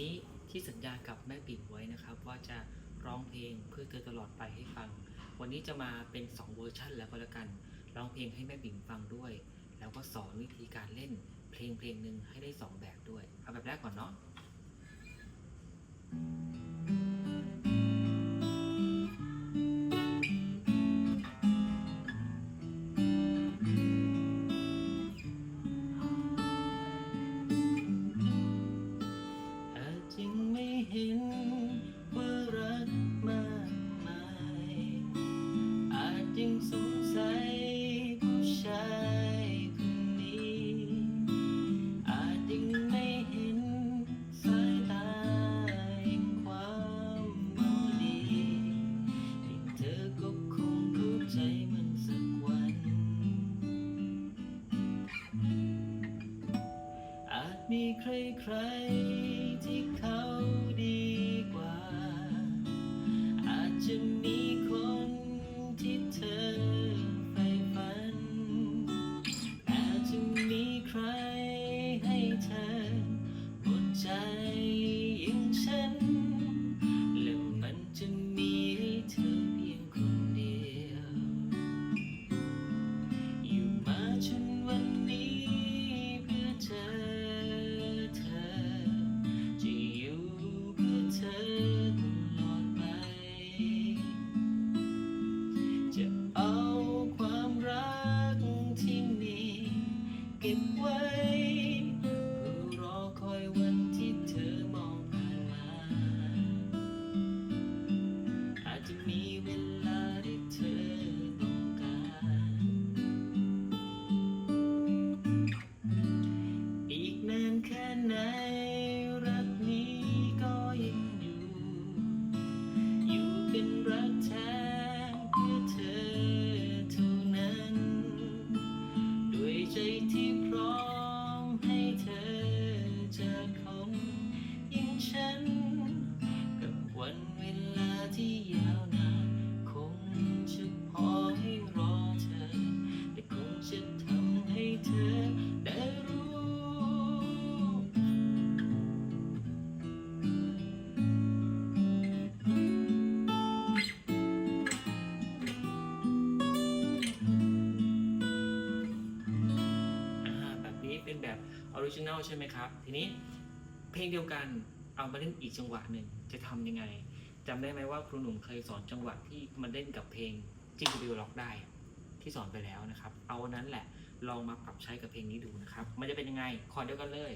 นี้ที่สัญญากับแม่ปิ่นไว้นะครับ ว่าจะร้องเพลงเพื่อเธอตลอดไปให้ฟัง วันนี้จะมาเป็น 2 เวอร์ชันแล้วก็แล้วกัน ร้องเพลงให้แม่ปิ่นฟังด้วย แล้วก็สอนวิธีการเล่นเพลงเพลงหนึ่งให้ได้ 2 แบบด้วย เอาแบบแรกก่อนเนาะ อาจมีใครๆที่เขาดี จินัลใช่ไหมครับ ทีนี้เพลงเดียวกันเอามาเล่นอีกจังหวะหนึ่งจะทำยังไงจำได้ไหมว่าครูหนุ่มเคยสอนจังหวะที่มันเล่นกับเพลงจิงบิวล็อกได้ ที่สอนไปแล้วนะครับ เอานนั้นแหละลองมาปรับใช้กับเพลงนี้ดูนะครับ มันจะเป็นยังไงคอร์ดเดียวกันเลย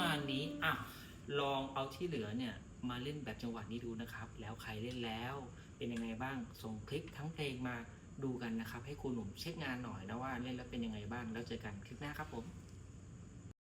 มาณนี้อะลองเอาที่เหลือเนี่ยมาเล่นแบบจังหวะนี้ดูนะครับ แล้วใครเล่นแล้ว เป็นยังไงบ้างส่งคลิปทั้งเพลงมาดูกันนะครับ ให้ครูหนุ่มเช็คงานหน่อยนะว่าเล่นแล้วเป็นยังไงบ้างแล้วเจอกันคลิปหน้าครับผม